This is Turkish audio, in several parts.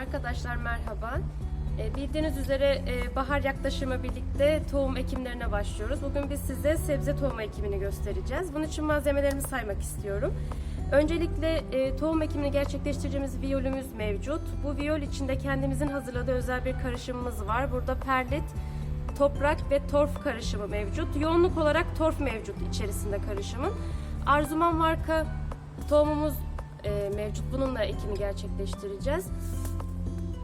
Arkadaşlar merhaba. E, Bildiğiniz üzere e, bahar yaklaşımı birlikte tohum ekimlerine başlıyoruz. Bugün biz size sebze tohum ekimini göstereceğiz. Bunun için malzemelerimi saymak istiyorum. Öncelikle e, tohum ekimini gerçekleştireceğimiz viyolümüz mevcut. Bu viyol içinde kendimizin hazırladığı özel bir karışımımız var. Burada perlit, toprak ve torf karışımı mevcut. Yoğunluk olarak torf mevcut içerisinde karışımın. Arzuman marka tohumumuz e, mevcut. Bununla ekimi gerçekleştireceğiz.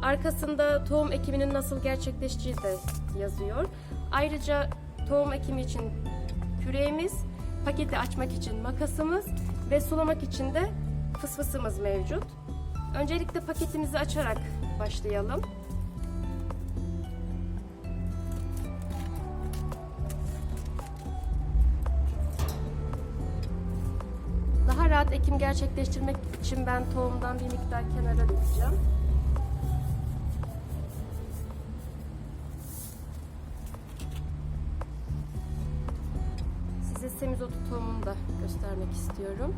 Arkasında tohum ekiminin nasıl gerçekleşeceği de yazıyor. Ayrıca tohum ekimi için küreğimiz, paketi açmak için makasımız ve sulamak için de fısfısımız mevcut. Öncelikle paketimizi açarak başlayalım. Daha rahat ekim gerçekleştirmek için ben tohumdan bir miktar kenara dökeceğim. Semizotu tohumunu da göstermek istiyorum.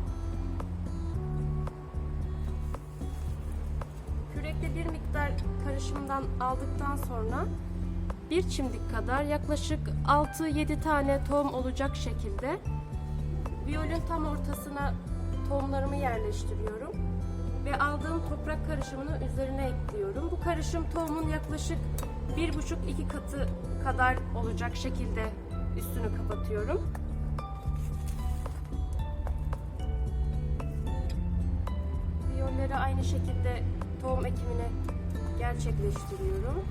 Kürekte bir miktar karışımdan aldıktan sonra bir çimdik kadar yaklaşık 6-7 tane tohum olacak şekilde Viyolün tam ortasına tohumlarımı yerleştiriyorum ve aldığım toprak karışımını üzerine ekliyorum. Bu karışım tohumun yaklaşık 1,5-2 katı kadar olacak şekilde üstünü kapatıyorum. Viyolleri aynı şekilde tohum ekimini gerçekleştiriyorum.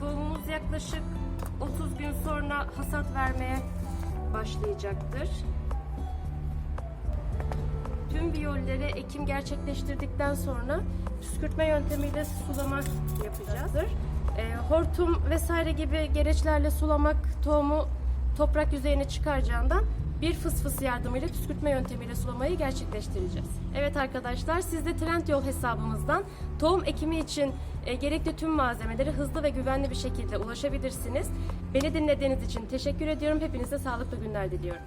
Tohumumuz yaklaşık 30 gün sonra hasat vermeye başlayacaktır. Tüm viyolleri ekim gerçekleştirdikten sonra püskürtme yöntemiyle sulama yapacaktır. E, hortum vesaire gibi gereçlerle sulamak tohumu toprak yüzeyine çıkaracağından bir fısfıs yardımıyla püskürtme yöntemiyle sulamayı gerçekleştireceğiz. Evet arkadaşlar siz de Trendyol hesabımızdan tohum ekimi için e, gerekli tüm malzemeleri hızlı ve güvenli bir şekilde ulaşabilirsiniz. Beni dinlediğiniz için teşekkür ediyorum. Hepinize sağlıklı günler diliyorum.